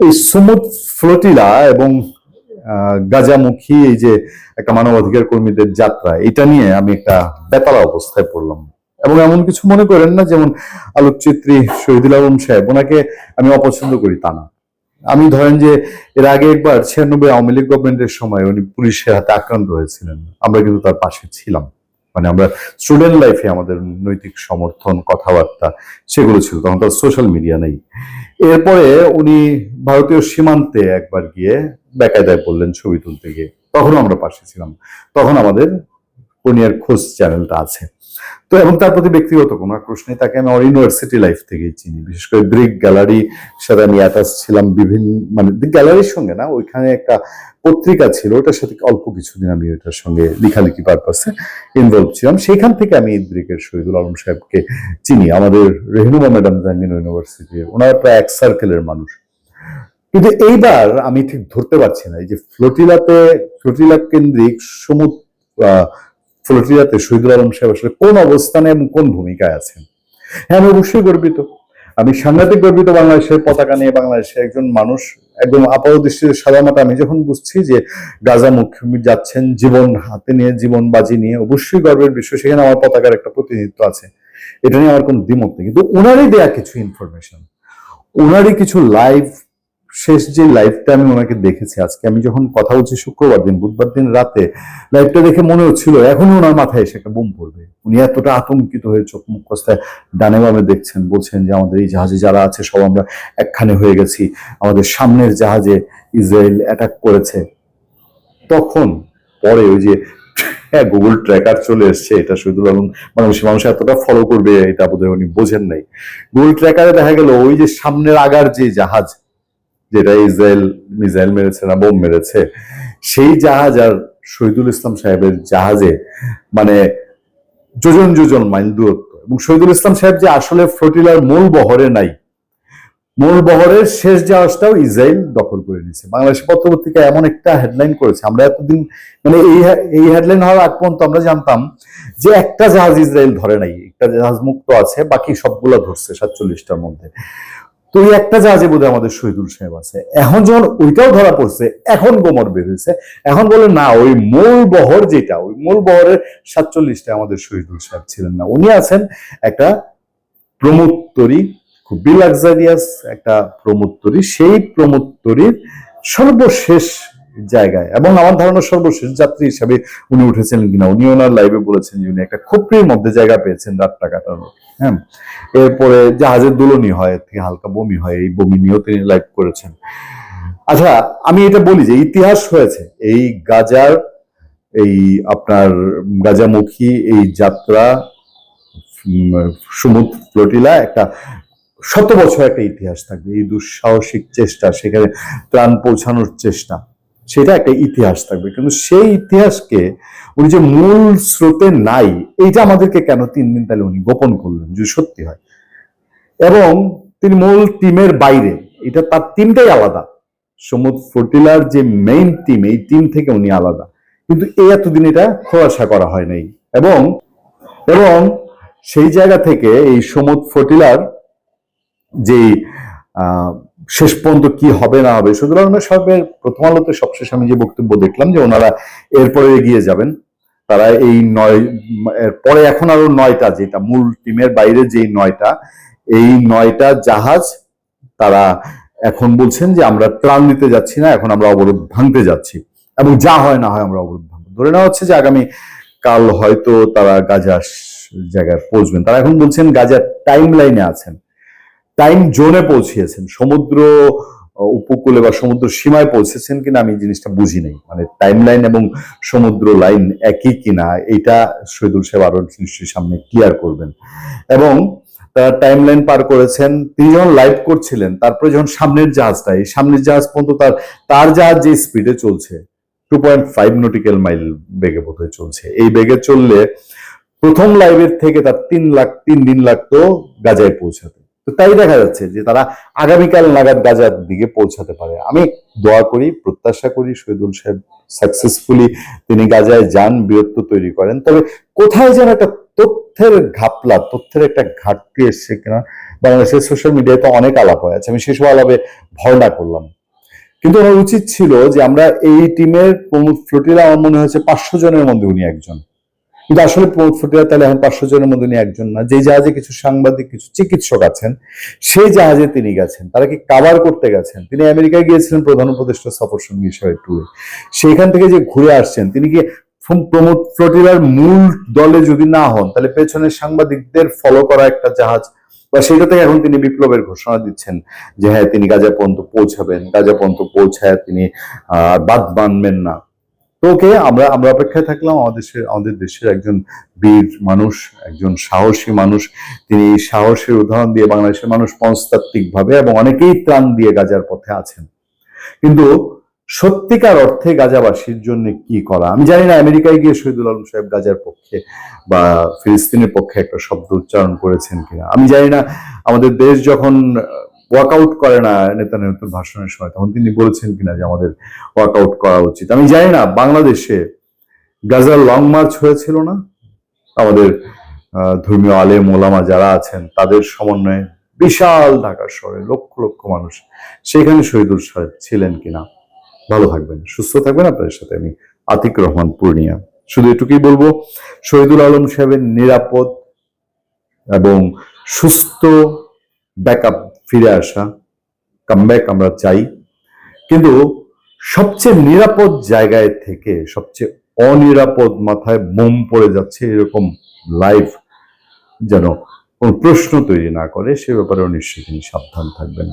এই Sumud flotilla এবং গাজামুখী এই যে একটা মানবাধিকার কর্মীদের যাত্রা, এটা নিয়ে আমি একটা বেতালা অবস্থায় পড়লাম। এবং এমন কিছু মনে করেন না, যেমন আলোকচিত্রী শহীদুল আলম সাহেব, ওনাকে আমি অপছন্দ করি তা না। আমি ধরেন যে এর আগে একবার ছিয়ানব্বই আওয়ামী লীগ গভর্নমেন্টের সময় উনি পুলিশের হাতে আক্রান্ত হয়েছিলেন, আমরা কিন্তু তার পাশে ছিলাম। মানে আমরা স্টুডেন্ট লাইফে আমাদের নৈতিক সমর্থন, কথাবার্তা, সেগুলো ছিল। তখন তার সোশ্যাল মিডিয়া নেই। এরপরে উনি ভারতীয় সীমান্তে একবার গিয়ে বেকায়দায় বললেন ছবি তুলতে গিয়ে। তখন আমরা পাশে ছিলাম। তখন আমাদের কোনিয়ার খোঁজ চ্যানেলটা আছে। তো এবং তার প্রতি ব্যক্তিগত কোনো আক্রোশ নেই, তাকে আমি আমার ইউনিভার্সিটি লাইফ থেকেই চিনি। বিশেষ করে ব্রিক গ্যালারি সাথে আমি অ্যাটাচ ছিলাম বিভিন্ন মানে গ্যালারির সঙ্গে না, ওইখানে একটা পত্রিকা ছিল, ওটার সাথে অল্প কিছুদিন আমি ওটার সঙ্গে লেখালেখি পারপাসে ইনভলভ ছিলাম। সেখান থেকে আমি ব্রিকের শহীদুল আলম সাহেবকে চিনি। আমাদের রেহনুমা ম্যাডাম জাহাঙ্গীর ইউনিভার্সিটির ওনারা প্রায় এক সার্কেলের মানুষ। কিন্তু এইবার আমি ঠিক ধরতে পারছি না, এই যে ফ্লোটিলাতে ফ্লোটিলা কেন্দ্রিক সমুদ্র ফ্লোটিলাতে শহীদুল আলম সাহেব আসলে কোন অবস্থানে এবং কোন ভূমিকায় আছেন? হ্যাঁ আমি অবশ্যই গর্বিত। আমি সাংঘাতিক গর্বিত বাংলাদেশের পতাকা নিয়ে বাংলাদেশের একজন মানুষ একদম আপাত দৃষ্টিতে সাধারণত আমি যখন বুঝছি যে গাজা মুখ্যমন্ত্রী যাচ্ছেন, জীবন হাতে নিয়ে, জীবন বাজি নিয়ে, অবশ্যই গর্বের বিষয়, সেখানে আমার পতাকার একটা প্রতিনিধিত্ব আছে। এটা নিয়ে আমার কোনো দ্বিমত নেই। কিন্তু ওনারই দেয়া কিছু ইনফরমেশন ওনারই কিছু লাইভ শেষ যে লাইভটা আমি ওনাকে দেখেছি, আজকে আমি যখন কথা বলছি শুক্রবার দিন, বুধবার দিন রাতে লাইভটা দেখে মনে হচ্ছিল এখনও ওনার মাথায় এসে একটা বুম পড়বে। উনি এতটা আতঙ্কিত হয়ে চোখ মুখ কস্তায় ডানে বামে দেখছেন, বলছেন যে আমাদের এই জাহাজে যারা আছে, সব আমরা একখানে হয়ে গেছি। আমাদের সামনের জাহাজে ইসরায়েল অ্যাটাক করেছে। তখন পরে ওই যে হ্যাঁ গুগল ট্র্যাকার চলে এসছে, এটা শহীদুল আলম মানুষ মানুষ এতটা ফলো করবে, এটা বোধহয় উনি বোঝেন নাই। গুগল ট্র্যাকারে দেখা গেল, ওই যে সামনের আগার যে জাহাজ যেটা ইসরায়েল মিসাইল মেরেছে না, বোম মেরেছে, সেই জাহাজ আর শহীদুল ইসলাম সাহেবের জাহাজে মানে যোজন যোজন মাইল দূরত্ব। এবং শহীদুল ইসলাম সাহেব যে আসলে ফ্লোটিলার মূল বহরে নাই, মূল বহরের শেষ জাহাজটাও ইসরায়েল দখল করে নিয়েছে। বাংলাদেশ পত্রপত্রিকা এমন একটা হেডলাইন করেছে, আমরা এতদিন মানে এই এই হেডলাইন হওয়ার আগ পর্যন্ত আমরা জানতাম যে একটা জাহাজ ইসরায়েল ধরে নাই, একটা জাহাজ মুক্ত আছে, বাকি সবগুলা ধরছে সাতচল্লিশটার মধ্যে। তো ওই একটা জাহাজে বোধহয় আমাদের শহীদুল সাহেব আছে। এখন যখন ওইটাও ধরা পড়ছে, এখন গোমর বের হয়েছে। এখন বলে, না, ওই মূল বহর যেটা, ওই মূল বহরের সাতচল্লিশটা আমাদের শহীদুল সাহেব ছিলেন না। উনি আছেন একটা প্রমোত্তরী, খুব লাক্সারিয়াস একটা প্রমোত্তরী। সেই প্রমোত্তরীর সর্বশেষ জায়গায়। এবং আমার ধারণা সর্বশেষ যাত্রী হিসাবে উনি উঠেছিলেন কিনা উনি ওনার লাইভে বলেছেন যে উনি একটা খুপড়ির মধ্যে জায়গা পেয়েছেন রাতটা কাটানোর। হ্যাঁ? এরপরে জাহাজের দুলনি হয় থেকে হালকা বমি হয়, এই বমি নিয়েও তিনি লাইভ করেছেন। আচ্ছা আমি এটা বলি যে ইতিহাস হয়েছে, এই গাজার, এই আপনার গাজামুখী এই যাত্রা সমুদ্র ফ্লোটিলা একটা শত বছর একটা ইতিহাস থাকবে, এই দুঃসাহসিক চেষ্টা, সেখানে ত্রাণ পৌঁছানোর চেষ্টা। সেটা একটা ইতিহাস থাকবে। কিন্তু সেই ইতিহাসকে উনি যে মূল স্রোতে নাই, এইটা আমাদেরকে কেন তিন দিন তাহলে উনি গোপন করলেন? যদি সত্যি হয়। এবং তিনি মূল টিমের বাইরে, এটা তার টিমটাই আলাদা। সমুদ্র ফটিলার যে মেইন টিম এই টিম থেকে উনি আলাদা। কিন্তু এই এতদিন এটা খোলাসা করা হয় নাই। এবং এবং সেই জায়গা থেকে এই সমুদ্র ফটিলার যে শেষ পর্যন্ত কি হবে, না হবে, সুতরাং সবের প্রথম আলোতে সবশেষ আমি যে বক্তব্য দেখলাম যে ওনারা এরপরে এগিয়ে যাবেন, তারা এই নয় পরে এখন আরও নয়টা যেটা মূল টিমের বাইরে যে নয়টা, এই নয়টা জাহাজ তারা এখন বলছেন যে আমরা ত্রাণ দিতে যাচ্ছি না, এখন আমরা অবরোধ ভাঙতে যাচ্ছি। এবং যা হয় না হয় আমরা অবরোধ ভাঙবো। ধরে নেওয়া হচ্ছে যে আগামী কাল হয়তো তারা গাজা জায়গায় পৌঁছবেন। তারা এখন বলছেন গাজার টাইম লাইনে আছেন। টাইম জোনে পৌঁছিয়েছেন, সমুদ্র উপকূলে বা সমুদ্র সীমায় পৌঁছেছেন কিনা আমি জিনিসটা বুঝি নাই। মানে টাইম লাইন এবং সমুদ্র লাইন একই কিনা এটা শহীদুল সাহেব আরও নিশ্চয়ই সামনে ক্লিয়ার করবেন। এবং তারা টাইম লাইন পার করেছেন, তিনি যখন লাইভ করছিলেন, তারপরে যখন সামনের জাহাজটা, এই সামনের জাহাজ পর্যন্ত তার তার জাহাজ যে স্পিডে চলছে two point five nautical mile বেগে বোধহয় চলছে। এই বেগে চললে প্রথম লাইভের থেকে তার তিন লাখ, তিন দিন লাগতো গাজায় পৌঁছাতে। তো তাই দেখা যাচ্ছে যে তারা আগামীকাল নাগাদ গাজার দিকে পৌঁছাতে পারে। আমি দোয়া করি, প্রত্যাশা করি শহীদুল সাহেব সাকসেসফুলি তিনি গাজায় যান, বীরত্ব তৈরি করেন। তবে কোথায় যেন একটা তথ্যের ঘাপলা, তথ্যের একটা ঘাটতি এসছে কিনা, বাংলাদেশের সোশ্যাল মিডিয়ায় তো অনেক আলাপ হয়ে আছে। আমি সেসব আলাপে ভর না করলাম। কিন্তু আমার উচিত ছিল যে আমরা এই টিমের প্রমোদ ফ্লোটিলা আমার মনে হয়েছে পাঁচশো জনের মধ্যে উনি একজন। কিন্তু আসলে প্রমোদ তাহলে এখন পাঁচশো জনের মধ্যে একজন না। যে জাহাজে কিছু সাংবাদিক, কিছু চিকিৎসক আছেন সেই জাহাজে তিনি গেছেন। তারা কি কাভার করতে গেছেন? তিনি আমেরিকায় গিয়েছিলেন প্রধান উপদেষ্টা সফর সঙ্গী হিসেবে ট্যুরে সেখান থেকে যে ঘুরে আসছেন, তিনি কি প্রমোদ ফ্লোটিলার মূল দলে যদি না হন, তাহলে পেছনের সাংবাদিকদের ফলো করা একটা জাহাজ বা সেটা থেকে এখন তিনি বিপ্লবের ঘোষণা দিচ্ছেন যে হ্যাঁ তিনি গাজা পর্যন্ত পৌঁছাবেন। গাজা পর্যন্ত পৌঁছায় তিনি বাদ মানবেন না। ওকে, আমরা আমরা অপেক্ষায় থাকলাম। আমাদের আমাদের দেশের একজন বীর মানুষ, একজন সাহসী মানুষ। তিনি সাহসের উদাহরণ দিয়ে বাংলাদেশের মানুষ মনস্তাত্ত্বিক ভাবে এবং অনেকেই ত্রাণ দিয়ে গাজার পথে আছেন। কিন্তু সত্যিকার অর্থে গাজাবাসীর জন্য কি করা? আমি জানি না, আমেরিকায় গিয়ে শহীদুল আলম সাহেব গাজার পক্ষে বা ফিলিস্তিনের পক্ষে একটা শব্দ উচ্চারণ করেছেন কিনা। আমি জানি না, আমাদের দেশ যখন ওয়ার্কআউট করে না নেতা নেতার ভাষণের সময়, তখন তিনি বলেছেন কিনা যে আমাদের ওয়ার্কআউট করা উচিত। আমি জানি না, বাংলাদেশে গাজার লং মার্চ হয়েছিল না? আমাদের ধর্মীয় আলেম, ওলামা যারা আছেন, তাদের সমন্বয়ে বিশাল ঢাকা শহরে লক্ষ লক্ষ মানুষ সেখানে শহীদুল সাহেব ছিলেন কিনা? ভালো থাকবেন, সুস্থ থাকবেন। আপনাদের সাথে আমি আতিক রহমান পূর্ণিয়া। শুধু এটুকুই বলব, শহীদুল আলম সাহেবের নিরাপদ এবং সুস্থ ব্যাকআপ ফিরে আসা কামব্যাক আমরা চাই। কিন্তু সবচেয়ে নিরাপদ জায়গায় থেকে, সবচেয়ে অনিরাপদ মাথায় বোম পড়ে যাচ্ছে এরকম লাইফ যেন কোন প্রশ্ন তৈরি না করে, সে ব্যাপারেও নিশ্চয়ই সাবধান থাকবেন।